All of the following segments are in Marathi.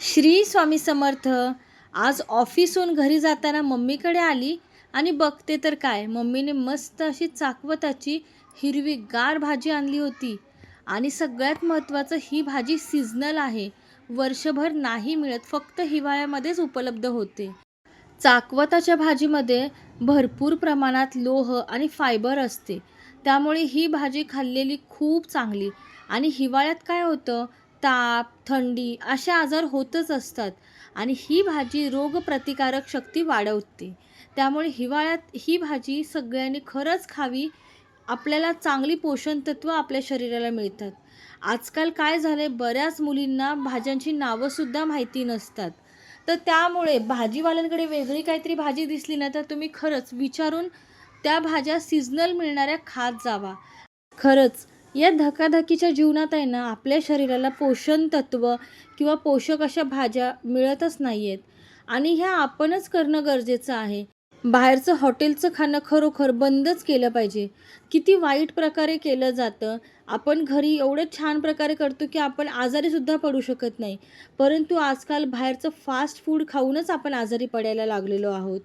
श्री स्वामी समर्थ आज ऑफिसहून घरी जाताना मम्मीकडे आली आणि बघते तर काय मम्मीने मस्त अशी चाकवताची हिरवीगार भाजी आणली होती. आणि सगळ्यात महत्त्वाचं ही भाजी सिजनल आहे. वर्षभर नाही मिळत फक्त हिवाळ्यामध्येच उपलब्ध होते. चाकवताच्या भाजीमध्ये भरपूर प्रमाणात लोह आणि फायबर असते. त्यामुळे ही भाजी खाल्लेली खूप चांगली. आणि हिवाळ्यात काय होतं ताप थंडी असे आजार होतच असतात. आणि ही भाजी रोगप्रतिकारक शक्ती वाढवते. त्यामुळे हिवाळ्यात ही भाजी सगळ्यांनी खरंच खावी. आपल्याला चांगली पोषणतत्त्व आपल्या शरीराला मिळतात. आजकाल काय झालं आहे बऱ्याच मुलींना भाज्यांची नावंसुद्धा माहिती नसतात. तर त्यामुळे भाजीवाल्यांकडे वेगळी काहीतरी भाजी दिसली ना तर तुम्ही खरंच विचारून त्या भाज्या सिजनल मिळणाऱ्या खात जावा. खरंच या धकाधकीच्या जीवनात आहे ना आपल्या शरीराला पोषण तत्व किंवा पोषक अशा भाज्या मिळतच नाही आहेत आणि ह्या आपणच करणं गरजेचं आहे. बाहेरचं हॉटेलचं खाणं खरोखर बंदच केलं पाहिजे. किती वाईट प्रकारे केलं जातं. आपण घरी एवढं छान प्रकारे करतो की आपण आजारीसुद्धा पडू शकत नाही. परंतु आजकाल बाहेरचं फास्ट फूड खाऊनच आपण आजारी पडायला लागलेलो आहोत.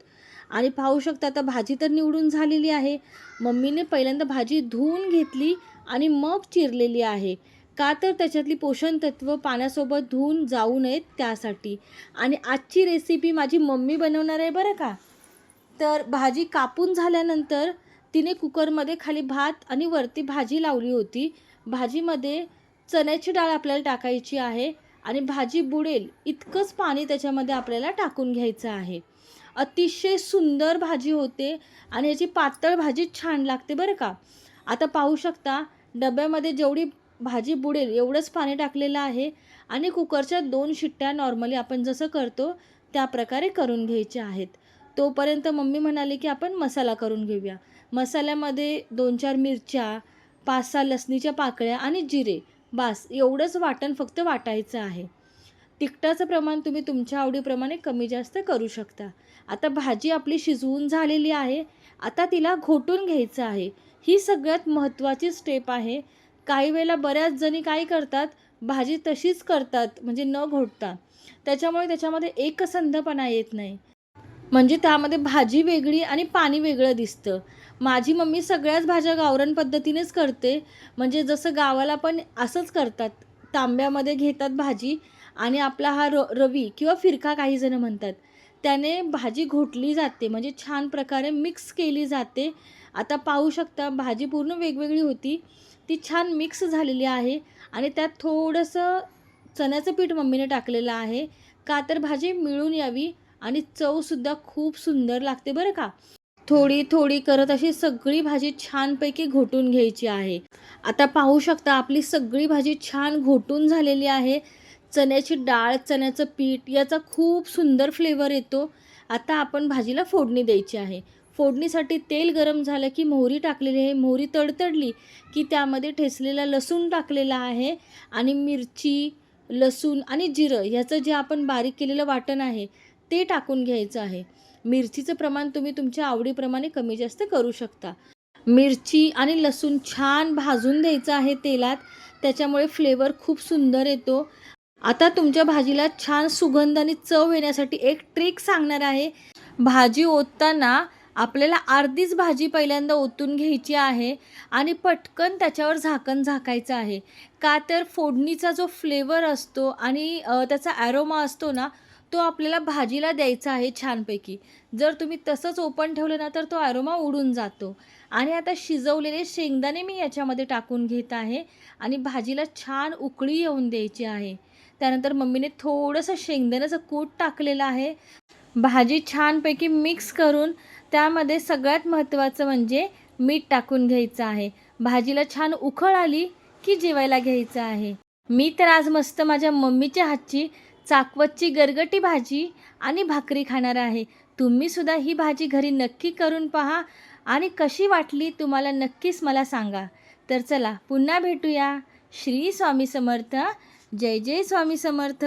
आणि पाहू शकता आता भाजी तर निवडून झालेली आहे. मम्मीने पहिल्यांदा भाजी धुवून घेतली. आणि मग चिरलेली आहे. का तर त्याच्यातली पोषण तत्व पाण्यासोबत धुवून जाऊ नयेत त्यासाठी. आणि आजची रेसिपी माझी मम्मी बनवणार आहे बरं का? तर भाजी कापून झाल्यानंतर तिने कुकरमध्ये खाली भात आणि वरती भाजी लावली होती. भाजीमध्ये चण्याची डाळ आपल्याला टाकायची आहे आणि भाजी बुडेल इतकंच पाणी त्याच्यामध्ये आपल्याला टाकून घ्यायचं आहे. अतिशय सुंदर भाजी होते आणि याची पातळ भाजी छान लागते बरं का? आता पाहू शकता डब्यामध्ये जेवढी भाजी बुडेल एवढंच पाणी टाकलेलं आहे आणि कुकरच्या दोन शिट्ट्या नॉर्मली आपण जसं करतो त्या प्रकारे करून घ्यायच्या आहेत. तोपर्यंत मम्मी म्हणाली की आपण मसाला करून घेऊया. मसाल्यामध्ये दोन चार मिरच्या पाच सहा लसणीच्या पाकळ्या आणि जिरे. बास एवढंच वाटण फक्त वाटायचं आहे. तिखटाचं प्रमाण तुम्ही तुमच्या आवडीप्रमाणे कमी जास्त करू शकता. आता भाजी आपली शिजवून झालेली आहे. आता तिला घोटून घ्यायचं आहे. ही सगळ्यात महत्त्वाची स्टेप आहे. काही वेळेला बऱ्याच जणी काय करतात? भाजी तशीच करतात म्हणजे न घोटता. त्याच्यामुळे त्याच्यामध्ये एकसंधपणा येत नाही. म्हणजे त्यामध्ये भाजी वेगळी आणि पाणी वेगळं दिसतं. माझी मम्मी सगळ्याच भाज्या गावरान पद्धतीनेच करते. म्हणजे जसं गावाला पण असंच करतात. तांब्यामध्ये घेतात भाजी आणि आपला हा र रवी किंवा फिरका काही जण म्हणतात त्याने भाजी घोटली जाते म्हणजे छान प्रकारे मिक्स केली जाते. आता पाहू शकता भाजी पूर्ण वेगवेगळी होती ती छान मिक्स झालेली आहे आणि त्यात थोडंसं चण्याचं पीठ मम्मीने टाकलेलं आहे. का तर भाजी मिळून यावी आणि चवसुद्धा खूप सुंदर लागते बरं का? थोडी थोडी करत अशी सगळी भाजी छानपैकी घोटून घ्यायची आहे. आता पाहू शकता आपली सगळी भाजी छान घोटून झालेली आहे. चण्याची डाळ चण्याचं पीठ याचा खूप सुंदर फ्लेवर येतो. आता आपण भाजीला फोडणी द्यायची आहे. फोडणीसाठी तेल गरम झालं की मोहरी टाकलेली आहे. मोहरी तडतडली की त्यामध्ये ठेचलेला लसूण टाकलेला आहे आणि मिरची लसूण आणि जिरं ह्याचं जे आपण बारीक केलेलं वाटण आहे ते टाकून घ्यायचं आहे. मिरचीचं प्रमाण तुम्ही तुमच्या आवडीप्रमाणे कमी जास्त करू शकता. मिरची आणि लसूण छान भाजून द्यायचं आहे तेलात. त्याच्यामुळे फ्लेवर खूप सुंदर येतो. आता तुमच्या भाजीला छान सुगंध आणि चव येण्यासाठी एक ट्रिक सांगणार आहे. भाजी ओतताना आपल्याला अर्धीच भाजी पहिल्यांदा ओतून घ्यायची आहे आणि पटकन त्याच्यावर झाकण झाकायचं आहे. का तर फोडणीचा जो फ्लेवर असतो आणि त्याचा ॲरोमा असतो ना तो आपल्याला भाजीला द्यायचा आहे छानपैकी. जर तुम्ही तसंच ओपन ठेवलं ना तर तो ॲरोमा उडून जातो. आणि आता शिजवलेले शेंगदाणे मी याच्यामध्ये टाकून घेत आहे आणि भाजीला छान उकळी येऊन द्यायची आहे. त्यानंतर मम्मीने थोडंसं शेंगदाण्याचं कूट टाकलेलं आहे. भाजी छानपैकी मिक्स करून त्यामध्ये सगळ्यात महत्त्वाचं म्हणजे मीठ टाकून घ्यायचं आहे. भाजीला छान उखळ आली की जेवायला घ्यायचं आहे. मी तर आज मस्त माझ्या मम्मीच्या हातची चाकवतची गरगटी भाजी आणि भाकरी खाणार आहे. तुम्हीसुद्धा ही भाजी घरी नक्की करून पहा आणि कशी वाटली तुम्हाला नक्कीच मला सांगा. तर चला पुन्हा भेटूया. श्री स्वामी समर्थ. जय जय स्वामी समर्थ.